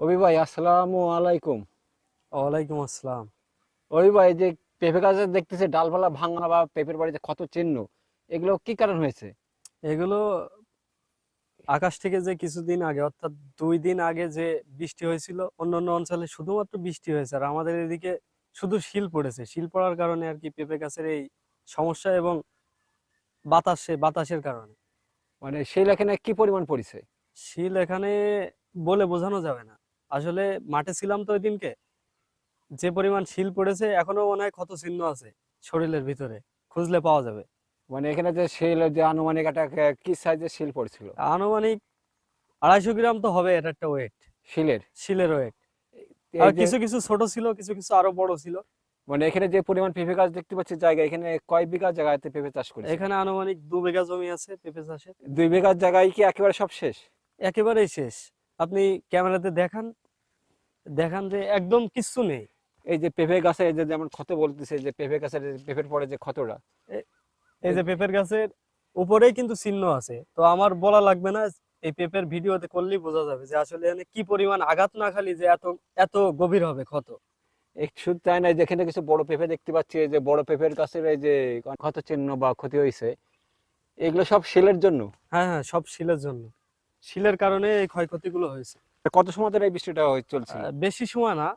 অভি ভাই আসসালামু আলাইকুম। ওয়ালাইকুম আসসালাম। অভি ভাই যে পেঁপে গাছে দেখতেছে ডালপালা ভাঙা বা পেঁপের বাড়িতে ক্ষত চিহ্ন এগুলো কি কারণ হয়েছে? এগুলো আকাশ থেকে যে কিছুদিন আগে অর্থাৎ দুই দিন আগে যে বৃষ্টি হয়েছিল অন্যান্য অঞ্চলে শুধুমাত্র বৃষ্টি হয়েছে। আর আমাদের এদিকে শুধু শিল পড়েছে। শিল পড়ার কারণে আর কি পেঁপে গাছের এই সমস্যা এবং বাতাসে বাতাসের কারণে। মানে শিল এখানে কি পরিমাণ পড়েছে? শিল এখানে বলে বোঝানো যাবে না। আসলে মাঠে ছিলাম তো ওই দিনকে যে পরিমাণ শিল পড়েছে এখনও মনে হয় ক্ষত চিহ্ন আছে শরীরের ভিতরে। খুঁজলে পাওয়া যাবে। মানে এখানে যে শিল যে আনুমানিক একটা কে- সাইজের শিল পড়ছিল? আনুমানিক আড়াইশো গ্রাম তো হবে এটা একটা ওয়েট শিলের? শিলের ওয়েট আর কিছু কিছু ছোট ছিল কিছু কিছু আরও বড় ছিল। মানে এখানে যে পরিমাণ পেঁপে গাছ দেখতে পাচ্ছি জায়গা এখানে কয় বিঘা জায়গাতে পেঁপে চাষ করে এখানে আনুমানিক দু বিঘা জমি আছে পেঁপে চাষের। দুই বিঘা জায়গায় কি একেবারে সব শেষ? একেবারেই শেষ। আপনি ক্যামেরাতে দেখান দেখান যে একদম কিচ্ছু নেই। এই যে পেঁপে গাছে এই যে যেমন ক্ষত বলতেছে যে পেঁপে গাছের পেঁপের পরে যে ক্ষতটা। এই যে পেঁপের গাছের উপরেই কিন্তু চিহ্ন আছে। তো আমার বলা লাগবে না এই পেঁপের ভিডিওতে করলেই বোঝা যাবে যে আসলে এখানে কি পরিমাণ আঘাত না খালি যে এত এত গভীর হবে ক্ষত। এক শুধু তাই না যেখানে কিছু বড় পেঁপে দেখতে পাচ্ছি এই যে বড় পেঁপের গাছের এই যে ক্ষত চিহ্ন বা ক্ষতি হয়েছে এগুলো সব শিলের জন্য? হ্যাঁ হ্যাঁ সব শিলের জন্য। শিলের কারণে এই ক্ষয়ক্ষতিগুলো হয়েছে। কত সময় ধরে এই বৃষ্টিটা চলছে? বেশি সময় না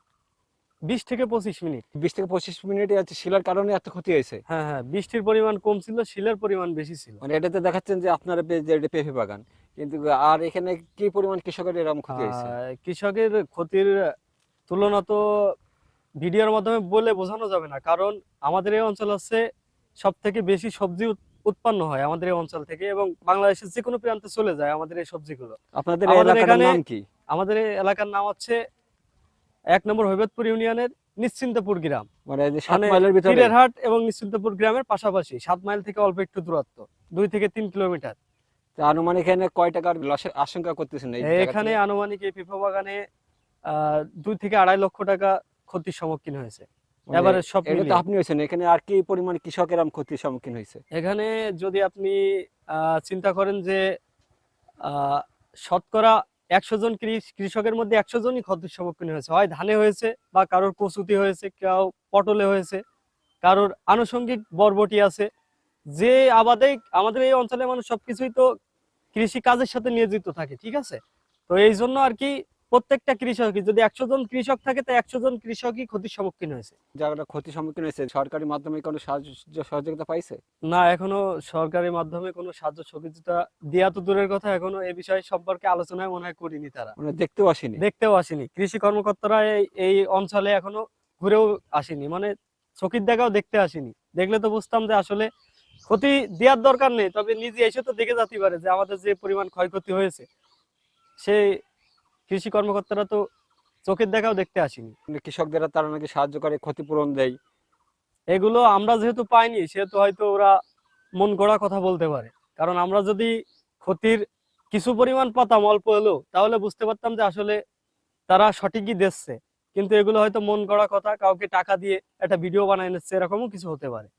বিশ থেকে পঁচিশ মিনিট। বিশ থেকে পঁচিশ মিনিটে আছে শিলার কারণে এত ক্ষতি হয়েছে? হ্যাঁ হ্যাঁ বৃষ্টির পরিমাণ কম ছিল শিলের পরিমাণ বেশি ছিল। মানে এটাতে দেখাচ্ছেন যে আপনার পেঁপে বাগান কিন্তু আর এখানে কি পরিমাণ কৃষকের এরকম ক্ষতি হয়েছে? কৃষকের ক্ষতির তুলনা তো ভিডিওর মাধ্যমে বলে বোঝানো যাবে না কারণ আমাদের এই অঞ্চল হচ্ছে সব থেকে বেশি সবজি উৎপন্ন হয় আমাদের এই অঞ্চল থেকে এবং বাংলাদেশের যে কোনো প্রান্তে চলে যায় আমাদের এই সবজিগুলো। আপনাদের এলাকার এখানে- নাম কি? আমাদের এই এলাকার নাম হচ্ছে এক নম্বর হৈবতপুর ইউনিয়নের নিশ্চিন্তপুর গ্রাম। মানে মানে পীরেরহাট এবং নিশ্চিন্তপুর গ্রামের পাশাপাশি সাত মাইল থেকে অল্প একটু দূরত্ব দুই থেকে তিন কিলোমিটার। আনুমানিক এখানে কয় টাকার লসের আশঙ্কা করতেছেন এখানে আনুমানিক এই পিপা বাগানে আহ, দুই থেকে আড়াই লক্ষ টাকা ক্ষতির সম্মুখীন হয়েছে। এবারে সব তো। আপনি হয়েছেন এখানে আর কি পরিমাণ কৃষক এরকম ক্ষতির সম্মুখীন হয়েছে? এখানে যদি আপনি চিন্তা করেন যে শতকরা একশো জন কৃষকের মধ্যে একশো জনই ক্ষতির সম্মুখীন হয়েছে। হয় ধানে হয়েছে বা কারোর কচুতি হয়েছে কেউ পটলে হয়েছে কারোর আনুষঙ্গিক বরবটি আছে। যে আবাদে আমাদের এই অঞ্চলের মানুষ সবকিছুই তো কৃষি কাজের সাথে নিয়োজিত থাকে ঠিক আছে? তো এই জন্য আর কি প্রত্যেকটা কৃষকই যদি একশো জন কৃষক থাকে তো একশো জন কৃষকই ক্ষতির সম্মুখীন হয়েছে। জায়গাটা ক্ষতির সম্মুখীন হয়েছে। সরকারি মাধ্যমে কোনো সাহায্য সহযোগিতা পাইছে? না এখনও সরকারি মাধ্যমে কোনো সাহায্য সহযোগিতা দেওয়া তো দূরের কথা এখনও এই বিষয় সম্পর্কে আলোচনায় মনে হয় করিনি তারা। মানে দেখতেও আসেনি? দেখতেও আসেনি। কৃষি কর্মকর্তারা এই এই অঞ্চলে এখনও ঘুরেও আসেনি। মানে চকির দেখাও দেখতে আসেনি। দেখলে তো বুঝতাম যে আসলে ক্ষতি দেওয়ার দরকার নেই তবে নিজে এসে তো দেখে যেতে পারে যে আমাদের যে পরিমাণ ক্ষয়ক্ষতি হয়েছে সেই কৃষি কর্মকর্তারা তো চোখের দেখাও দেখতে আসেনি। মানে কৃষকদের তারা নাকি সাহায্য করে ক্ষতিপূরণ দেয়। এগুলো আমরা যেহেতু পাইনি সেহেতু হয়তো ওরা মন গড়া কথা বলতে পারে। কারণ আমরা যদি ক্ষতির কিছু পরিমাণ পাতাম অল্প হলেও তাহলে বুঝতে পারতাম যে আসলে তারা সঠিকই দেখছে। কিন্তু এগুলো হয়তো মন গড়া কথা কাউকে টাকা দিয়ে একটা ভিডিও বানায় নিচ্ছে এরকমও কিছু হতে পারে।